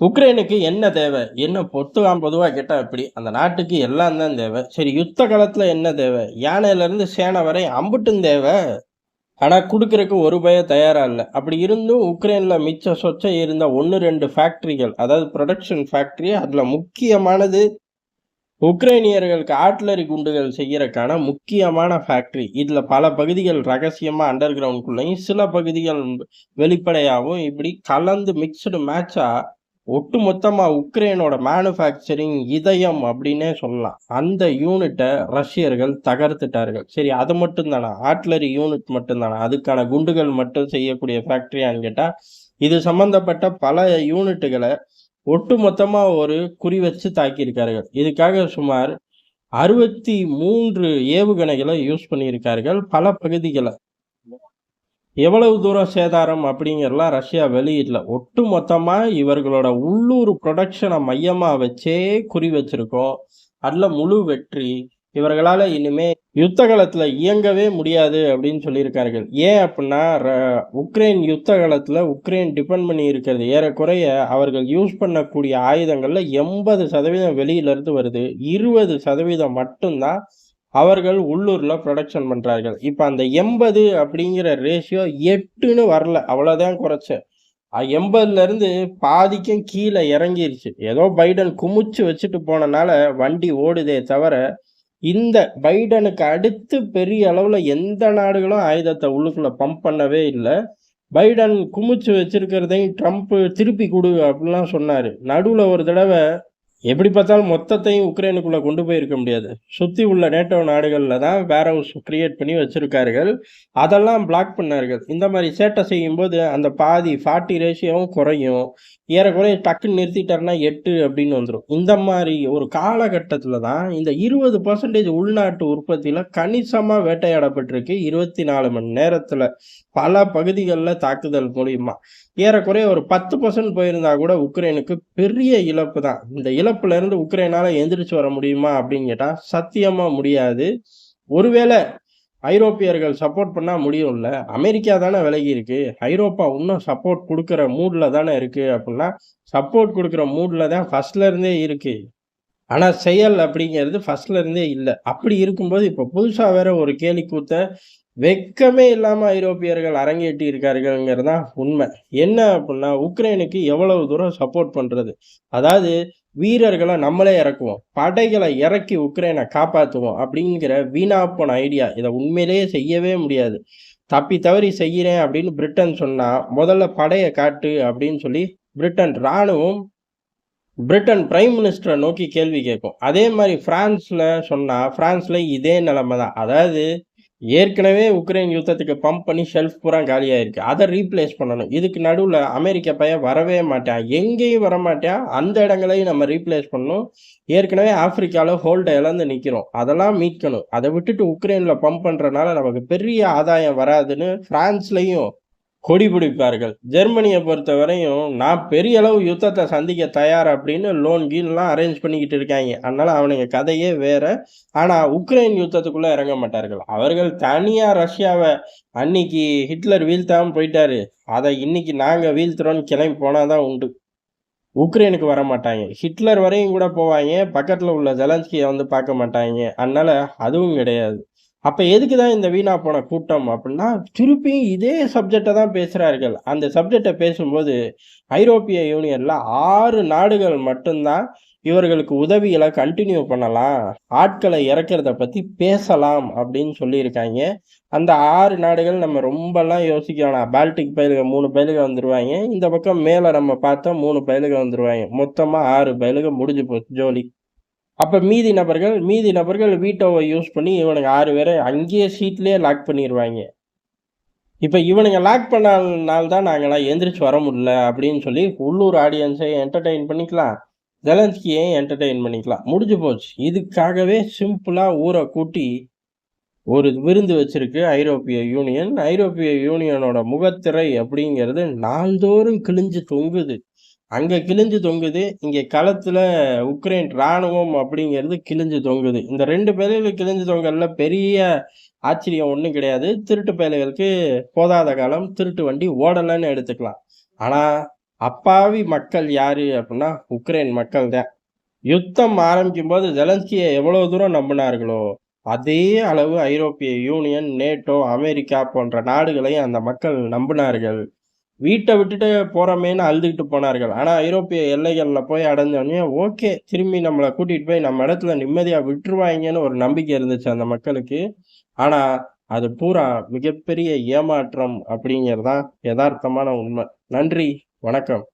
உக்ரைனுக்கு என்ன தேவை? என்ன பொத்துவான் பொதுவாக கேட்டால் எப்படி? அந்த நாட்டுக்கு எல்லாம் தான் தேவை. சரி யுத்த காலத்தில் என்ன தேவை? யானையிலேருந்து சேனை வரை அம்புட்டும் தேவை. ஆனால் கொடுக்குறக்கு ஒரு பய தயாராக இல்லை அப்படி இருந்தும் உக்ரைனில் மிச்ச சொச்ச இருந்த ஒன்று ரெண்டு ஃபேக்ட்ரிகள் அதாவது ப்ரொடக்ஷன் ஃபேக்ட்ரி அதில் முக்கியமானது உக்ரைனியர்களுக்கு ஆட்லரி குண்டுகள் செய்யறக்கான முக்கியமான ஃபேக்ட்ரி இதில் பல பகுதிகள் ரகசியமாக அண்டர் கிரவுண்ட்குள்ளேயும் சில பகுதிகள் வெளிப்படையாகவும் இப்படி கலந்து மிக்ஸ்டு ஒட்டு மொத்தமாக உக்ரைனோட மேனுஃபேக்சரிங் இதயம் அப்படின்னே சொல்லலாம். அந்த யூனிட்டை ரஷ்யர்கள் தகர்த்துட்டார்கள். சரி அது மட்டும் ஆட்லரி யூனிட் மட்டும் தானா? அதுக்கான குண்டுகள் மட்டும் செய்யக்கூடிய ஃபேக்ட்ரியான்னு கேட்டால் இது சம்பந்தப்பட்ட பல யூனிட்டுகளை ஒட்டு மொத்தமாக ஒரு குறி வச்சு தாக்கியிருக்கார்கள். இதுக்காக சுமார் அறுபத்தி மூன்று ஏவுகணைகளை யூஸ் பண்ணியிருக்கார்கள் பல பகுதிகளை எவ்வளவு தூரம் சேதாரம் அப்படிங்கிறலாம் ரஷ்யா வெளியிடல. ஒட்டுமொத்தமா இவர்களோட உள்ளூர் ப்ரொடக்ஷனை மையமாக வச்சே குறி வச்சிருக்கோம். அதில் முழு வெற்றி. இவர்களால் இனிமே யுத்த காலத்தில் இயங்கவே முடியாது அப்படின்னு சொல்லியிருக்கார்கள். ஏன் அப்படின்னா, ர உக்ரைன் யுத்த காலத்தில் உக்ரைன் டிபெண்ட் பண்ணி இருக்கிறது ஏறக்குறைய அவர்கள் யூஸ் பண்ணக்கூடிய ஆயுதங்களில் எண்பது சதவீதம் வெளியிலேருந்து வருது. இருபது சதவீதம் மட்டும்தான் அவர்கள் உள்ளூரில் ப்ரொடக்ஷன் பண்ணுறார்கள் இப்போ அந்த 80 அப்படிங்கிற ரேஷியோ எட்டுன்னு வரல. அவ்வளோதான் குறைச்ச. எண்பதுலேருந்து பாதிக்கும் கீழே இறங்கிருச்சு. ஏதோ பைடன் குமிச்சு வச்சுட்டு போனனால வண்டி ஓடுதே தவிர, இந்த பைடனுக்கு அடுத்து பெரிய அளவில் எந்த நாடுகளும் ஆயுதத்தை உள்ளுக்குள்ளே பம்ப் பண்ணவே இல்லை பைடன் குமிச்சு வச்சிருக்கிறதையும் ட்ரம்ப் திருப்பி கொடு அப்படிலாம் சொன்னார் நடுவில் ஒரு தடவை எப்படி பார்த்தாலும் மொத்தத்தையும் உக்ரைனுக்குள்ள கொண்டு போயிருக்க முடியாது. சுத்தி உள்ள நேட்டோ நாடுகளில் தான் வேர் ஹவுஸ் கிரியேட் பண்ணி வச்சிருக்கார்கள். அதெல்லாம் பிளாக் பண்ணார்கள். இந்த மாதிரி சேட்டை செய்யும்போது அந்த பாதி 40 ரேஷியோவும் குறையும். ஏறக்குறைய டக்குன்னு நிறுத்திட்டாருன்னா எட்டு அப்படின்னு வந்துடும் இந்த மாதிரி ஒரு காலகட்டத்தில் தான் இந்த 20% உள்நாட்டு உற்பத்தியில் கணிசமாக வேட்டையாடப்பட்டிருக்கு. 24 மணி நேரத்தில் பல பகுதிகளில் தாக்குதல் மூலியமாக ஏறக்குறைய ஒரு 10% போயிருந்தா கூட உக்ரைனுக்கு பெரிய இழப்பு தான். இந்த இழப்புல இருந்து உக்ரைனால எந்திரிச்சு வர முடியுமா அப்படின்னு கேட்டா, சத்தியமா முடியாது. ஒருவேளை ஐரோப்பியர்கள் சப்போர்ட் பண்ணா முடியும்ல. அமெரிக்கா தானே விலகி இருக்கு. ஐரோப்பா இன்னும் சப்போர்ட் கொடுக்குற மூட்ல தானே இருக்கு அப்படின்னா, சப்போர்ட் கொடுக்குற மூட்ல தான் ஃபர்ஸ்ட்ல இருந்தே இருக்கு. ஆனா செயல் அப்படிங்கிறது ஃபர்ஸ்ட்ல இருந்தே இல்லை அப்படி இருக்கும்போது இப்ப புதுசா வேற ஒரு கேலி கூத்த வெட்கமே இல்லாமல் ஐரோப்பியர்கள் அரங்கேற்றி இருக்கார்கள்ங்கிறது தான் உண்மை. என்ன அப்படின்னா, உக்ரைனுக்கு எவ்வளவு தூரம் சப்போர்ட் பண்ணுறது அதாவது வீரர்களை நம்மளே இறக்குவோம். படைகளை இறக்கி உக்ரைனை காப்பாற்றுவோம் அப்படிங்கிற வீணாப்போன ஐடியா. இதை உண்மையிலேயே செய்யவே முடியாது. தப்பி தவறி செய்கிறேன் அப்படின்னு பிரிட்டன் சொன்னால் முதல்ல படையை காட்டு அப்படின்னு சொல்லி பிரிட்டன் இராணுவம் பிரிட்டன் பிரைம் மினிஸ்டரை நோக்கி கேள்வி கேட்கும். அதே மாதிரி ஃப்ரான்ஸில் சொன்னால் ஃப்ரான்ஸில் இதே நிலமை தான். அதாவது ஏற்கனவே உக்ரைன் யுத்தத்துக்கு பம்ப் பண்ணி ஷெல்ஃப் பூரா காலியாயிருக்கு. அதை ரீப்ளேஸ் பண்ணணும். இதுக்கு நடுவில் அமெரிக்க பையன் வரவே மாட்டான். எங்கேயும் வரமாட்டான். அந்த இடங்களையும் நம்ம ரீப்ளேஸ் பண்ணணும். ஏற்கனவே ஆப்பிரிக்காவில் ஹோல்ட இழந்து நிற்கிறோம் அதெல்லாம் மீட்கணும். அதை விட்டுட்டு உக்ரைனில் பம்ப் பண்ணுறதுனால நமக்கு பெரிய ஆதாயம் வராதுன்னு ஃப்ரான்ஸ்லையும் கொடி பிடிப்பார்கள். ஜெர்மனிய பொறுத்தவரையும், நான் பெரிய அளவு யுத்தத்தை சந்திக்க தயார் அப்படின்னு லோன் கீன்லாம் அரேஞ்ச் பண்ணிக்கிட்டு இருக்காங்க அதனால அவனுங்க கதையே வேற. ஆனா உக்ரைன் யுத்தத்துக்குள்ள இறங்க மாட்டார்கள். அவர்கள் தனியா ரஷ்யாவை அன்னைக்கு ஹிட்லர் வீழ்த்தாம போயிட்டாரு. அதை இன்னைக்கு நாங்க வீழ்த்துறோம்னு கிளம்பி போனால் தான் உண்டு. உக்ரைனுக்கு வர மாட்டாங்க ஹிட்லர் வரையும் கூட போவாய்ங்க. பக்கத்துல உள்ள ஜெலன்ஸ்கிய வந்து பார்க்க மாட்டாங்க அதனால அதுவும் கிடையாது. அப்போ எதுக்கு தான் இந்த வீணா போன கூட்டம் அப்படின்னா, திருப்பியும் இதே சப்ஜெக்டை தான் பேசுகிறார்கள் அந்த சப்ஜெக்டை பேசும்போது, ஐரோப்பிய யூனியன்ல ஆறு நாடுகள் மட்டும்தான் இவர்களுக்கு உதவிகளை கண்டினியூ பண்ணலாம். ஆட்களை இறக்கிறத பற்றி பேசலாம் அப்படின்னு சொல்லியிருக்காங்க அந்த ஆறு நாடுகள் நம்ம ரொம்பலாம் யோசிக்க வேணாம். பால்டிக் பயலுக மூணு பயலுக வந்துடுவாங்க இந்த பக்கம் மேலே நம்ம பார்த்தா மூணு பயலுக வந்துடுவாங்க மொத்தமாக ஆறு பயலுக முடிஞ்சு போச்சு ஜோலி. அப்போ மீதி நபர்கள் மீதி நபர்கள் வீட்டோவை யூஸ் பண்ணி இவனுங்க ஆறு பேரை அங்கேயே சீட்லேயே லாக் பண்ணிடுவாங்க இப்போ இவனுங்க லாக் பண்ணாதனால தான் நாங்களாம் எந்திரிச்சு வர முடியல அப்படின்னு சொல்லி உள்ளூர் ஆடியன்ஸை என்டர்டெயின் பண்ணிக்கலாம். ஜெலன்ஸ்கியையும் என்டர்டெயின் பண்ணிக்கலாம். முடிஞ்சு போச்சு. இதுக்காகவே சிம்பிளாக ஊரை கூட்டி ஒரு விருந்து வச்சிருக்கு ஐரோப்பிய யூனியன். ஐரோப்பிய யூனியனோட முகத்திரை அப்படிங்கிறது நாள்தோறும் கிழிஞ்சு தொங்குது. அங்கே கிழிஞ்சு தொங்குது. இங்கே களத்தில் உக்ரைன் ராணுவம் அப்படிங்கிறது கிழிஞ்சு தொங்குது. இந்த 2 பேருகளும் கிழிஞ்சு தொங்கல்ல பெரிய ஆச்சரியம் ஒன்றும் கிடையாது. திருட்டு பயலுகளுக்கு போதாத காலம் திருட்டு வண்டி ஓடலைன்னு எடுத்துக்கலாம். ஆனால் அப்பாவி மக்கள் யார் அப்படின்னா உக்ரைன் மக்கள் தான் யுத்தம் ஆரம்பிக்கும் போது ஜெலன்ஸ்கியை எவ்வளோ தூரம் நம்பினார்களோ அதே அளவு ஐரோப்பிய யூனியன் நேட்டோ அமெரிக்கா போன்ற நாடுகளையும் அந்த மக்கள் நம்பினார்கள் வீட்டை விட்டுட்டு போகிறோமேன்னு அழுதுகிட்டு போனார்கள். ஆனா ஐரோப்பிய எல்லைகள்ல போய் அடைஞ்சோடனே ஓகே திரும்பி நம்மளை கூட்டிட்டு போய் நம்ம இடத்துல நிம்மதியா விட்டுருவாங்கன்னு ஒரு நம்பிக்கை இருந்துச்சு அந்த மக்களுக்கு. ஆனா அது பூரா மிகப்பெரிய ஏமாற்றம் அப்படிங்கிறதான் யதார்த்தமான உண்மை. நன்றி வணக்கம்.